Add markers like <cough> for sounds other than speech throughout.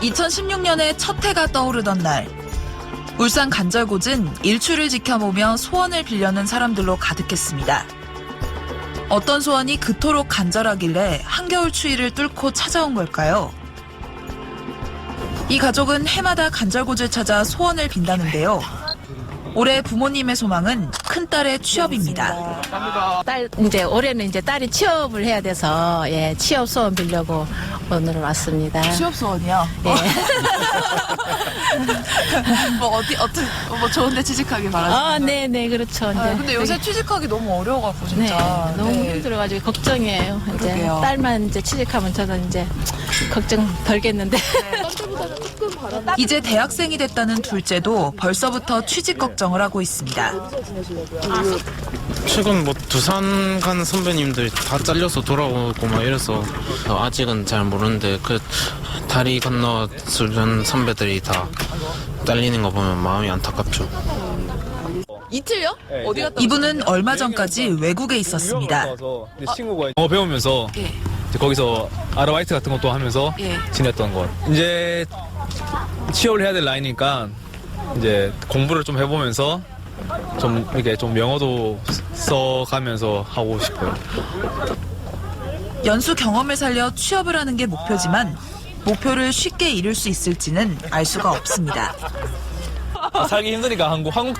2016년에 첫 해가 떠오르던 날 울산 간절곶은 일출을 지켜보며 소원을 빌려는 사람들로 가득했습니다. 어떤 소원이 그토록 간절하길래 한겨울 추위를 뚫고 찾아온 걸까요? 이 가족은 해마다 간절곶을 찾아 소원을 빈다는데요. 올해 부모님의 소망은 큰딸의 취업입니다. 딸 이제 올해는 이제 딸이 취업을 해야 돼서 예 취업 소원 빌려고 오늘 왔습니다. 취업 소원이요? 예. <laughs> 뭐 어디 어떤 뭐 좋은데 취직하길 바라죠. 아, 네, 네, 그렇죠. 이제 아, 근데 요새 되게- 취직하기 너무 어려워갖고 네, 진짜. 너무 네. 힘들어가지고 걱정이에요. 이제 그러게요. 딸만 이제 취직하면 저는 이제 걱정 덜겠는데. 이제 대학생이 됐다는 둘째도 벌써부터 취직 걱정을 하고 있습니다. 최근 뭐 두산 간 선배님들 다 잘려서 돌아오고 막 이래서 아직은 잘 모르는데 그 다리 건너 주변 선배들이 다 잘리는 거 보면 마음이 안타깝죠. 이틀요? 어디 갔다 이분은 얼마 전까지 외국에 있었습니다. 친구가 영어 배우면서 예. 이제 거기서 아르바이트 같은 것도 하면서 예. 지냈던 것. 이제 취업을 해야 될 나이니까 이제 공부를 좀 해보면서 좀 이렇게 좀 영어도 써가면서 하고 싶어요. 연수 경험을 살려 취업을 하는 게 목표지만 목표를 쉽게 이룰 수 있을지는 알 수가 없습니다. 아, 살기 힘드니까 한국 한국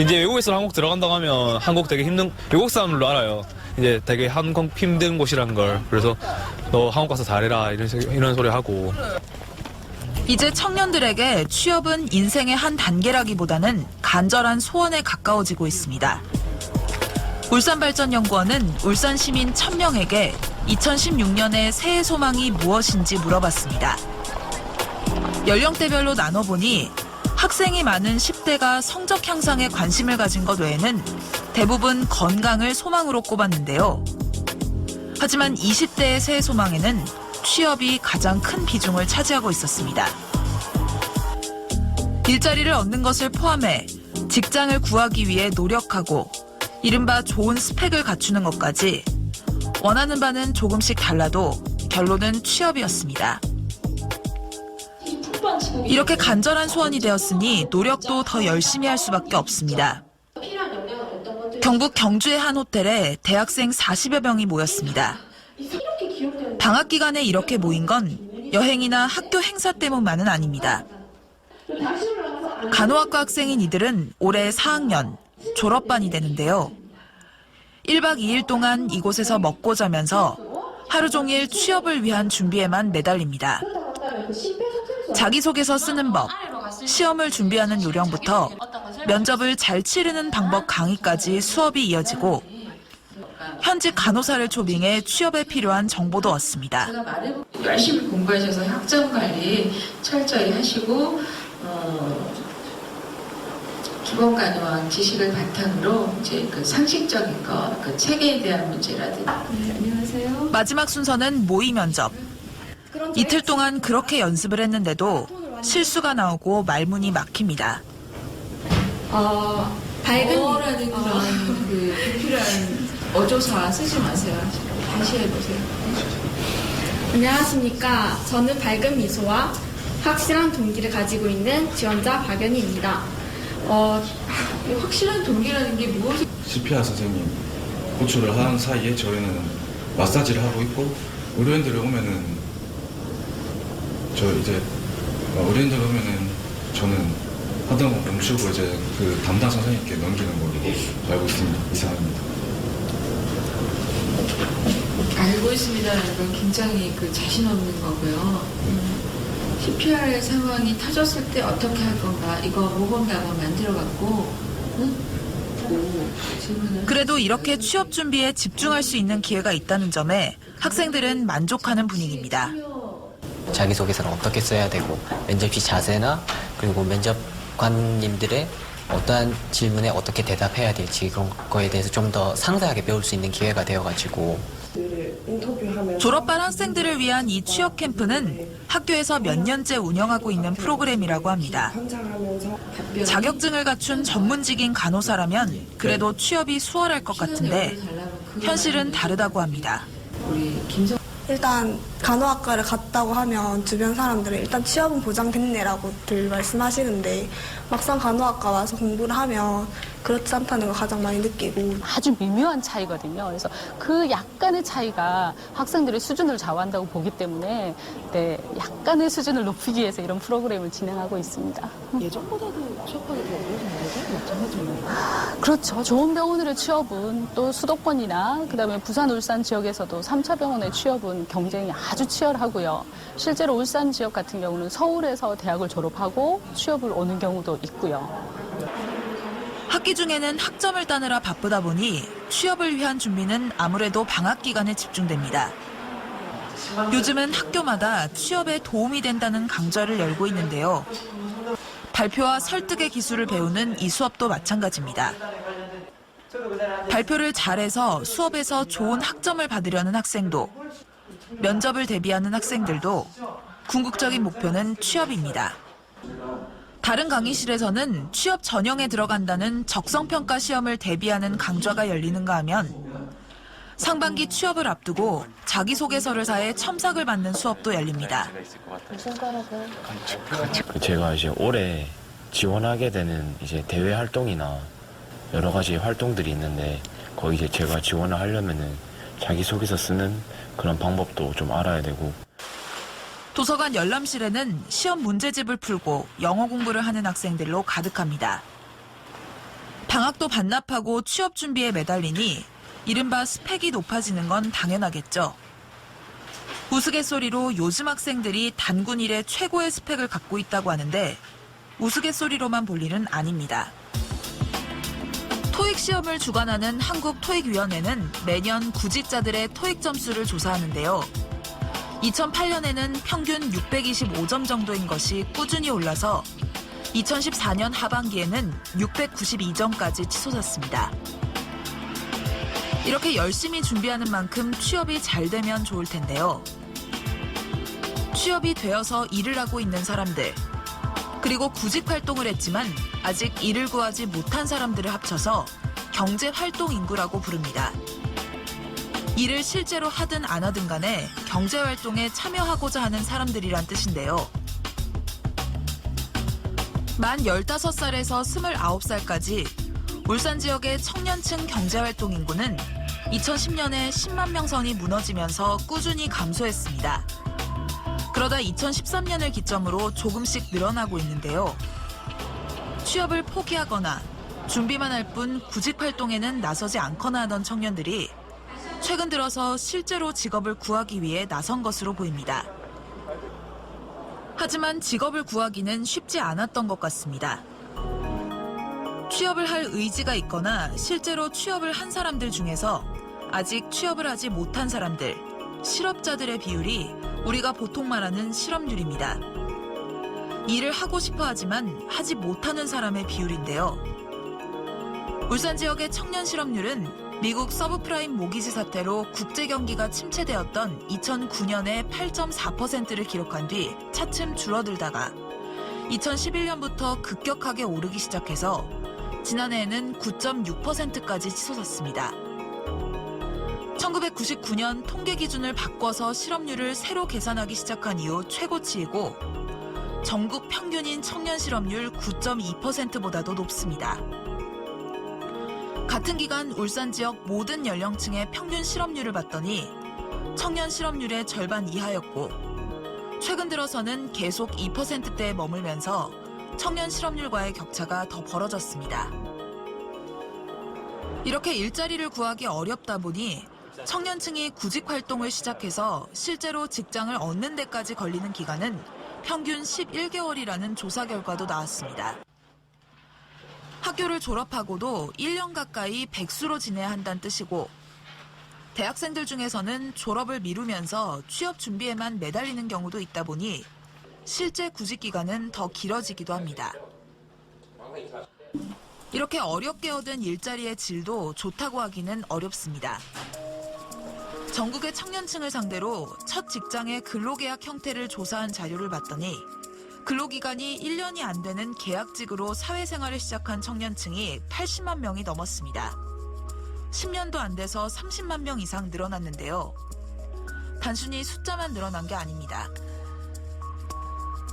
이제 외국에서 한국 들어간다고 하면 한국 되게 힘든 외국 사람들도 알아요. 이제 되게 한국 힘든 곳이란 걸 그래서 너 한국 가서 잘해라 이런 식- 이런 소리 하고 이제 청년들에게 취업은 인생의 한 단계라기보다는 간절한 소원에 가까워지고 있습니다. 울산발전연구원은 울산 시민 1000명에게 2016년의 새해 소망이 무엇인지 물어봤습니다. 연령대별로 나눠보니 학생이 많은 10대가 성적 향상에 관심을 가진 것 외에는 대부분 건강을 소망으로 꼽았는데요. 하지만 20대의 새해 소망에는 취업이 가장 큰 비중을 차지하고 있었습니다. 일자리를 얻는 것을 포함해 직장을 구하기 위해 노력하고 이른바 좋은 스펙을 갖추는 것까지 원하는 바는 조금씩 달라도 결론은 취업이었습니다. 이렇게 간절한 소원이 되었으니 노력도 더 열심히 할 수밖에 없습니다. 경북 경주의 한 호텔에 대학생 40여 명이 모였습니다. 방학 기간에 이렇게 모인 건 여행이나 학교 행사 때문만은 아닙니다. 간호학과 학생인 이들은 올해 4학년 졸업반이 되는데요. 1박 2일 동안 이곳에서 먹고 자면서 하루 종일 취업을 위한 준비에만 매달립니다. 자기소개서 쓰는 법, 시험을 준비하는 요령부터 면접을 잘 치르는 방법 강의까지 수업이 이어지고 현직 간호사를 초빙해 취업에 필요한 정보도 얻습니다. 열심히 공부하셔서 학점 관리 철저히 하시고 어, 기본 간호학 지식을 바탕으로 이제 그 상식적인 거, 그 체계에 대한 문제라든지. 네, 안녕하세요. 마지막 순서는 모의 면접. 이틀 동안 그렇게 연습을 했는데도 실수가 나오고 말문이 막힙니다. 어, 밝은 어라는 그런 그 불필요한 어조사 쓰지 마세요. 다시 해보세요. 안녕하십니까. 저는 밝은 미소와 확실한 동기를 가지고 있는 지원자 박연희입니다. 어, 이 확실한 동기라는 게 무엇이 CPR 선생님 호출을 하는 사이에 저희는 마사지를 하고 있고 의료인들이 오면은 저 이제 어, 의료인들 오면은 저는 하던 거 멈추고 이제 그 담당 선생님께 넘기는 걸로 알고 있습니다. 이상입니다. 알고 있습니다라는 건 굉장히 그 자신 없는 거고요. 음, CPR 상황이 터졌을 때 어떻게 할 건가 이거 모범답안 만들어 갖고 응? 고 질문을 그래도 이렇게 취업 준비에 집중할 수 있는 기회가 있다는 점에 학생들은 만족하는 분위기입니다. 자기소개서를 어떻게 써야 되고 면접 시 자세나 그리고 면접 관님들의 어떠한 질문에 어떻게 대답해야 될지 그런 거에 대해서 좀 더 상세하게 배울 수 있는 기회가 되어가지고 졸업반 학생들을 위한 이 취업 캠프는 학교에서 몇 년째 운영하고 있는 프로그램이라고 합니다. 자격증을 갖춘 전문직인 간호사라면 그래도 취업이 수월할 것 같은데 현실은 다르다고 합니다. 일단 간호학과를 갔다고 하면 주변 사람들은 일단 취업은 보장됐네라고 들 말씀하시는데 막상 간호학과 와서 공부를 하면 그렇지 않다는 걸 가장 많이 느끼고 아주 미묘한 차이거든요. 그래서 그 약간의 차이가 학생들의 수준을 좌우한다고 보기 때문에 네, 약간의 수준을 높이기 위해서 이런 프로그램을 진행하고 있습니다. 예전보다도 취업하기 더 어려운 거죠? 그렇죠. 좋은 병원들의 취업은 또 수도권이나 그다음에 부산, 울산 지역에서도 3차 병원의 취업은 경쟁이 아주 치열하고요. 실제로 울산 지역 같은 경우는 서울에서 대학을 졸업하고 취업을 오는 경우도 있고요. 학기 중에는 학점을 따느라 바쁘다 보니 취업을 위한 준비는 아무래도 방학 기간에 집중됩니다. 요즘은 학교마다 취업에 도움이 된다는 강좌를 열고 있는데요. 발표와 설득의 기술을 배우는 이 수업도 마찬가지입니다. 발표를 잘해서 수업에서 좋은 학점을 받으려는 학생도, 면접을 대비하는 학생들도 궁극적인 목표는 취업입니다. 다른 강의실에서는 취업 전형에 들어간다는 적성평가 시험을 대비하는 강좌가 열리는가 하면 상반기 취업을 앞두고 자기소개서를 사해 첨삭을 받는 수업도 열립니다. 그 제가 이제 올해 지원하게 되는 이제 대외 활동이나 여러 가지 활동들이 있는데 거기 이제 제가 지원을 하려면은 자기소개서 쓰는 그런 방법도 좀 알아야 되고 도서관 열람실에는 시험 문제집을 풀고 영어 공부를 하는 학생들로 가득합니다. 방학도 반납하고 취업 준비에 매달리니 이른바 스펙이 높아지는 건 당연하겠죠. 우스갯소리로 요즘 학생들이 단군 일에 최고의 스펙을 갖고 있다고 하는데 우스갯소리로만 볼 일은 아닙니다. 시험을 주관하는 한국 토익위원회는 매년 구직자들의 토익 점수를 조사하는데요. 2008년에는 평균 625점 정도인 것이 꾸준히 올라서 2014년 하반기에는 692점까지 치솟았습니다. 이렇게 열심히 준비하는 만큼 취업이 잘 되면 좋을 텐데요. 취업이 되어서 일을 하고 있는 사람들, 그리고 구직 활동을 했지만 아직 일을 구하지 못한 사람들을 합쳐서 경제 활동 인구라고 부릅니다. 일을 실제로 하든 안 하든 간에 경제 활동에 참여하고자 하는 사람들이란 뜻인데요. 만 15살에서 29살까지 울산 지역의 청년층 경제활동 인구는 2010년에 10만 명 선이 무너지면서 꾸준히 감소했습니다. 그러다 2013년을 기점으로 조금씩 늘어나고 있는데요. 취업을 포기하거나 준비만 할 뿐 구직 활동에는 나서지 않거나 하던 청년들이 최근 들어서 실제로 직업을 구하기 위해 나선 것으로 보입니다. 하지만 직업을 구하기는 쉽지 않았던 것 같습니다. 취업을 할 의지가 있거나 실제로 취업을 한 사람들 중에서 아직 취업을 하지 못한 사람들, 실업자들의 비율이 우리가 보통 말하는 실업률입니다. 일을 하고 싶어 하지만 하지 못하는 사람의 비율인데요. 울산 지역의 청년 실업률은 미국 서브프라임 모기지 사태로 국제 경기가 침체되었던 2009년에 8.4%를 기록한 뒤 차츰 줄어들다가 2011년부터 급격하게 오르기 시작해서 지난해에는 9.6%까지 치솟았습니다. 1999년 통계 기준을 바꿔서 실업률을 새로 계산하기 시작한 이후 최고치이고 전국 평균인 청년 실업률 9.2%보다도 높습니다. 같은 기간 울산 지역 모든 연령층의 평균 실업률을 봤더니 청년 실업률의 절반 이하였고 최근 들어서는 계속 2%대에 머물면서 청년 실업률과의 격차가 더 벌어졌습니다. 이렇게 일자리를 구하기 어렵다 보니 청년층이 구직 활동을 시작해서 실제로 직장을 얻는 데까지 걸리는 기간은 평균 11개월이라는 조사 결과도 나왔습니다. 학교를 졸업하고도 1년 가까이 백수로 지내야 한다는 뜻이고 대학생들 중에서는 졸업을 미루면서 취업 준비에만 매달리는 경우도 있다 보니 실제 구직 기간은 더 길어지기도 합니다. 이렇게 어렵게 얻은 일자리의 질도 좋다고 하기는 어렵습니다. 전국의 청년층을 상대로 첫 직장의 근로계약 형태를 조사한 자료를 봤더니 근로기간이 1년이 안 되는 계약직으로 사회생활을 시작한 청년층이 80만 명이 넘었습니다. 10년도 안 돼서 30만 명 이상 늘어났는데요. 단순히 숫자만 늘어난 게 아닙니다.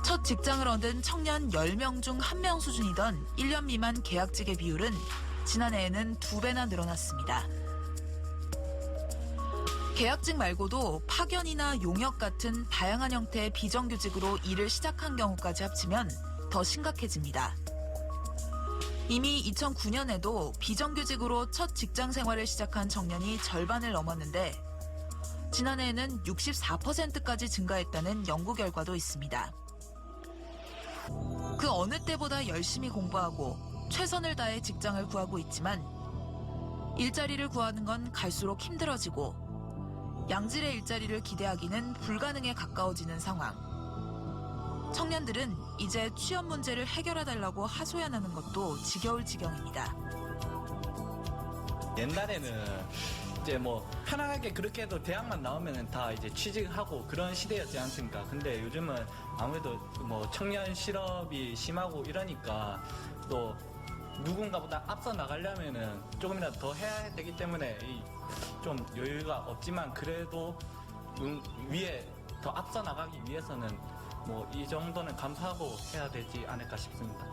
첫 직장을 얻은 청년 10명 중 1명 수준이던 1년 미만 계약직의 비율은 지난해에는 두 배나 늘어났습니다. 계약직 말고도 파견이나 용역 같은 다양한 형태의 비정규직으로 일을 시작한 경우까지 합치면 더 심각해집니다. 이미 2009년에도 비정규직으로 첫 직장 생활을 시작한 청년이 절반을 넘었는데 지난해에는 64%까지 증가했다는 연구 결과도 있습니다. 그 어느 때보다 열심히 공부하고 최선을 다해 직장을 구하고 있지만 일자리를 구하는 건 갈수록 힘들어지고 양질의 일자리를 기대하기는 불가능에 가까워지는 상황. 청년들은 이제 취업 문제를 해결해달라고 하소연하는 것도 지겨울 지경입니다. 옛날에는 이제 뭐 편하게 그렇게 해도 대학만 나오면은 다 이제 취직하고 그런 시대였지 않습니까? 근데 요즘은 아무래도 뭐 청년 실업이 심하고 이러니까 또 누군가보다 앞서 나가려면은 조금이라도 더 해야 되기 때문에 이 좀 여유가 없지만 그래도 음, 위에 더 앞서 나가기 위해서는 뭐 이 정도는 감수하고 해야 되지 않을까 싶습니다.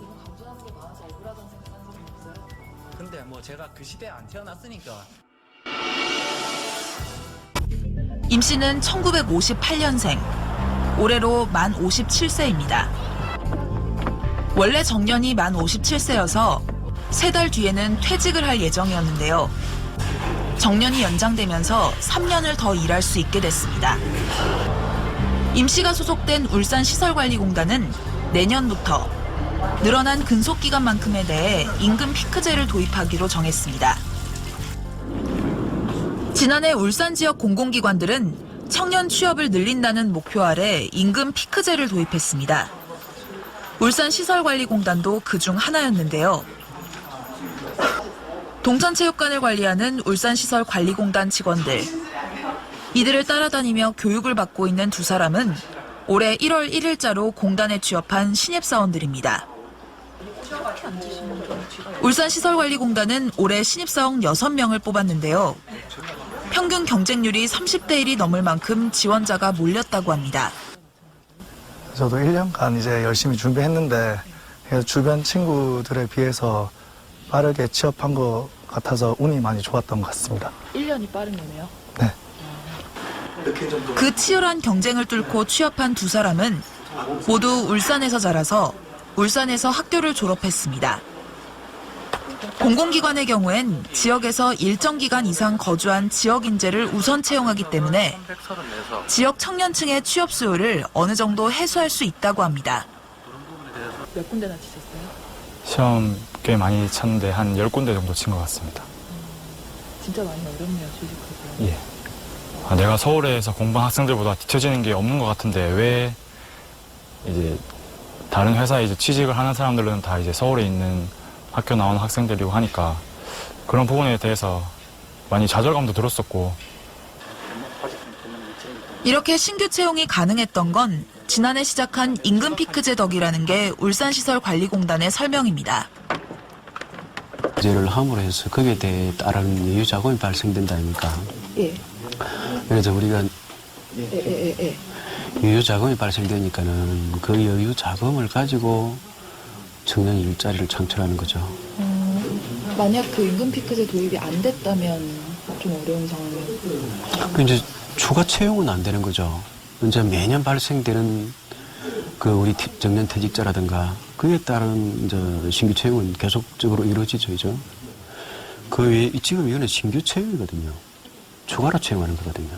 이거 감수하는 게 많아서 억울하다는 생각하는 사람 없어요? 근데 뭐 제가 그 시대에 안 태어났으니까 임 씨는 1958년생, 올해로 만 57세입니다. 원래 정년이 만 57세여서 세 달 뒤에는 퇴직을 할 예정이었는데요. 정년이 연장되면서 3년을 더 일할 수 있게 됐습니다. 임 씨가 소속된 울산시설관리공단은 내년부터 늘어난 근속 기간만큼에 대해 임금 피크제를 도입하기로 정했습니다. 지난해 울산 지역 공공기관들은 청년 취업을 늘린다는 목표 아래 임금 피크제를 도입했습니다. 울산시설관리공단도 그중 하나였는데요. 동천체육관을 관리하는 울산시설관리공단 직원들. 이들을 따라다니며 교육을 받고 있는 두 사람은 올해 1월 1일자로 공단에 취업한 신입사원들입니다. 울산시설관리공단은 올해 신입사원 6명을 뽑았는데요. 평균 경쟁률이 30대 1이 넘을 만큼 지원자가 몰렸다고 합니다. 저도 1년간 이제 열심히 준비했는데 주변 친구들에 비해서 빠르게 취업한 것 같아서 운이 많이 좋았던 것 같습니다. 1년이 빠른 거네요. 그 치열한 경쟁을 뚫고 취업한 두 사람은 모두 울산에서 자라서 울산에서 학교를 졸업했습니다. 공공기관의 경우엔 지역에서 일정 기간 이상 거주한 지역 인재를 우선 채용하기 때문에 지역 청년층의 취업 수요를 어느 정도 해소할 수 있다고 합니다. 몇 군데나 치셨어요? 시험 꽤 많이 쳤는데 한 10군데 정도 친 것 같습니다. 진짜 많이 어렵네요, 취직하기. 예. 아, 내가 서울에서 공부한 학생들보다 뒤처지는 게 없는 것 같은데 왜 이제 다른 회사에 이제 취직을 하는 사람들은 다 이제 서울에 있는 학교 나온 학생들이고 하니까 그런 부분에 대해서 많이 좌절감도 들었었고 이렇게 신규 채용이 가능했던 건 지난해 시작한 임금 피크제 덕이라는 게 울산시설관리공단의 설명입니다. 제를 함으로 해서 거기에 대해 따른 자금이 발생된다 아닙니까? 예. 그래서 우리가 예, 예, 예, 예. 여유 자금이 발생되니까는 그 여유 자금을 가지고 청년 일자리를 창출하는 거죠. 음, 만약 그 임금 피크제 도입이 안 됐다면 좀 어려운 상황이에요. 그 이제 추가 채용은 안 되는 거죠. 이제 매년 발생되는 그 우리 태- 정년 퇴직자라든가 그에 따른 이제 신규 채용은 계속적으로 이루어지죠, 이죠. 그 외에 지금 이거는 신규 채용이거든요. 추가로 채용하는 거거든요.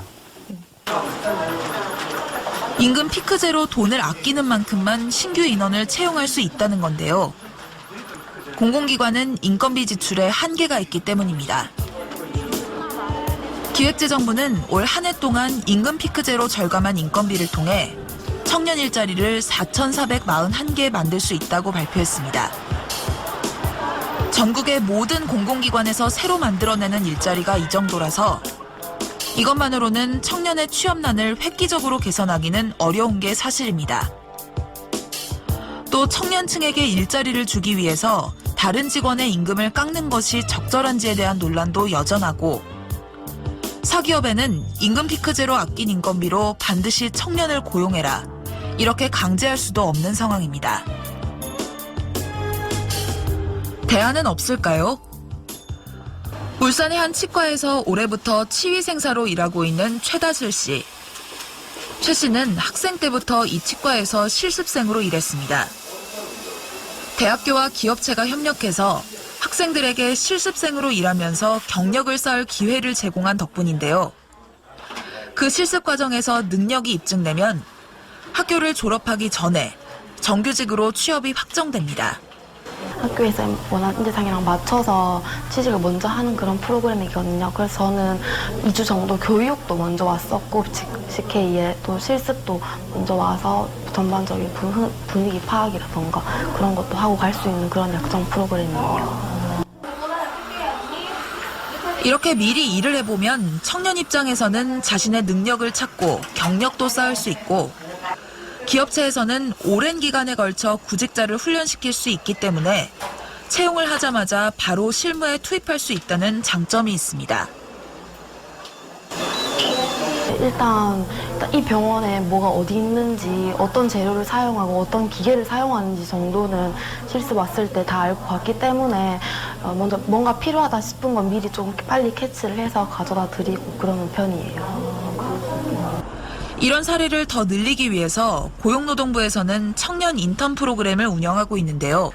임금 피크제로 돈을 아끼는 만큼만 신규 인원을 채용할 수 있다는 건데요. 공공기관은 인건비 지출에 한계가 있기 때문입니다. 기획재정부는 올 한 해 동안 임금 피크제로 절감한 인건비를 통해 청년 일자리를 4,441개 만들 수 있다고 발표했습니다. 전국의 모든 공공기관에서 새로 만들어내는 일자리가 이 정도라서 이것만으로는 청년의 취업난을 획기적으로 개선하기는 어려운 게 사실입니다. 또 청년층에게 일자리를 주기 위해서 다른 직원의 임금을 깎는 것이 적절한지에 대한 논란도 여전하고 사기업에는 임금 피크제로 아낀 인건비로 반드시 청년을 고용해라. 이렇게 강제할 수도 없는 상황입니다. 대안은 없을까요? 울산의 한 치과에서 올해부터 치위 생사로 일하고 있는 최다슬 씨. 최 씨는 학생 때부터 이 치과에서 실습생으로 일했습니다. 대학교와 기업체가 협력해서 학생들에게 실습생으로 일하면서 경력을 쌓을 기회를 제공한 덕분인데요. 그 실습 과정에서 능력이 입증되면 학교를 졸업하기 전에 정규직으로 취업이 확정됩니다. 학교에서 원하는 인재상이랑 맞춰서 취직을 먼저 하는 그런 프로그램이거든요. 그래서 저는 2주 정도 교육도 먼저 왔었고 CK에 또 실습도 먼저 와서 전반적인 분- 분위기 파악이라던가 그런 것도 하고 갈 수 있는 그런 약정 프로그램이에요. 이렇게 미리 일을 해보면 청년 입장에서는 자신의 능력을 찾고 경력도 쌓을 수 있고 기업체에서는 오랜 기간에 걸쳐 구직자를 훈련시킬 수 있기 때문에 채용을 하자마자 바로 실무에 투입할 수 있다는 장점이 있습니다. 일단, 이 병원에 뭐가 어디 있는지 어떤 재료를 사용하고 어떤 기계를 사용하는지 정도는 실습 왔을 때 다 알고 갔기 때문에 어, 먼저 뭔가 필요하다 싶은 건 미리 좀 빨리 캐치를 해서 가져다 드리고 그러는 편이에요. 이런 사례를 더 늘리기 위해서 고용노동부에서는 청년 인턴 프로그램을 운영하고 있는데요.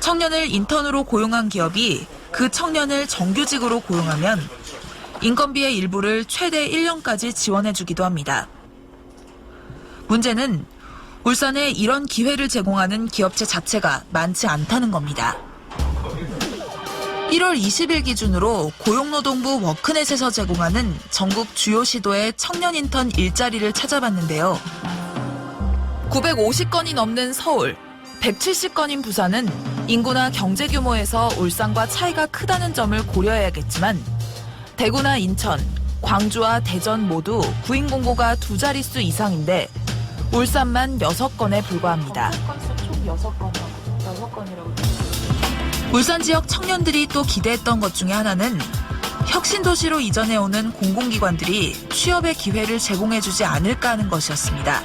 청년을 인턴으로 고용한 기업이 그 청년을 정규직으로 고용하면 인건비의 일부를 최대 1년까지 지원해주기도 합니다. 문제는 울산에 이런 기회를 제공하는 기업체 자체가 많지 않다는 겁니다. 1월 20일 기준으로 고용노동부 워크넷에서 제공하는 전국 주요 시도의 청년 인턴 일자리를 찾아봤는데요. 950건이 넘는 서울, 170건인 부산은 인구나 경제 규모에서 울산과 차이가 크다는 점을 고려해야겠지만 대구나 인천, 광주와 대전 모두 구인 공고가 두 자릿수 이상인데 울산만 6건에 불과합니다. 울산 지역 청년들이 또 기대했던 것 중에 하나는 혁신도시로 이전해오는 공공기관들이 취업의 기회를 제공해주지 않을까 하는 것이었습니다.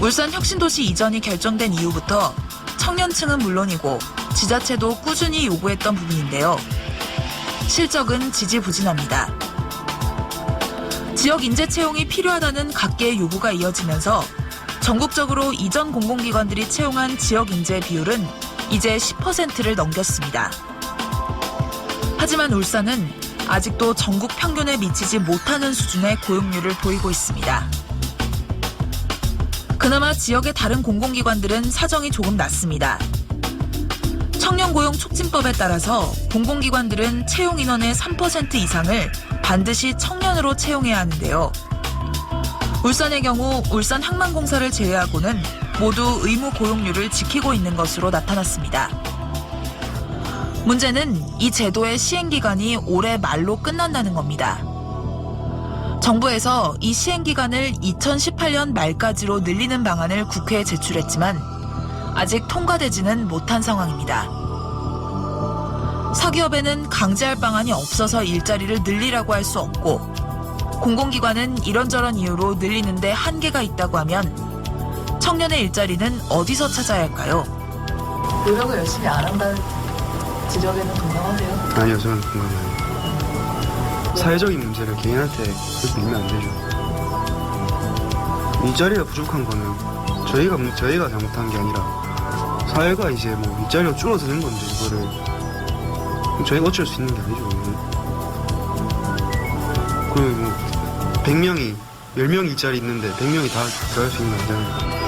울산 혁신도시 이전이 결정된 이후부터 청년층은 물론이고 지자체도 꾸준히 요구했던 부분인데요. 실적은 지지부진합니다. 지역 인재 채용이 필요하다는 각계의 요구가 이어지면서 전국적으로 이전 공공기관들이 채용한 지역 인재 비율은 이제 10%를 넘겼습니다. 하지만 울산은 아직도 전국 평균에 미치지 못하는 수준의 고용률을 보이고 있습니다. 그나마 지역의 다른 공공기관들은 사정이 조금 낫습니다. 청년고용 촉진법에 따라서 공공기관들은 채용 인원의 3% 이상을 반드시 청년으로 채용해야 하는데요. 울산의 경우 울산 항만공사를 제외하고는 모두 의무 고용률을 지키고 있는 것으로 나타났습니다. 문제는 이 제도의 시행기간이 올해 말로 끝난다는 겁니다. 정부에서 이 시행기간을 2018년 말까지로 늘리는 방안을 국회에 제출했지만 아직 통과되지는 못한 상황입니다. 사기업에는 강제할 방안이 없어서 일자리를 늘리라고 할 수 없고 공공기관은 이런저런 이유로 늘리는데 한계가 있다고 하면 청년의 일자리는 어디서 찾아야 할까요? 노력을 열심히 안 한다는 지적에는 동감하세요? 아니요, 저는 공감이 아니에요. 사회적인 문제를 개인한테 그렇게 밀면 안 되죠. 일자리가 부족한 거는 저희가 문- 저희가 잘못한 게 아니라 사회가 이제 뭐 일자리가 줄어드는 건데 이거를 저희가 어쩔 수 있는 게 아니죠. 이거는. 그리고 뭐 100명이 10명 일자리 있는데 100명이 다 들어갈 수 있는 거 아니잖아요.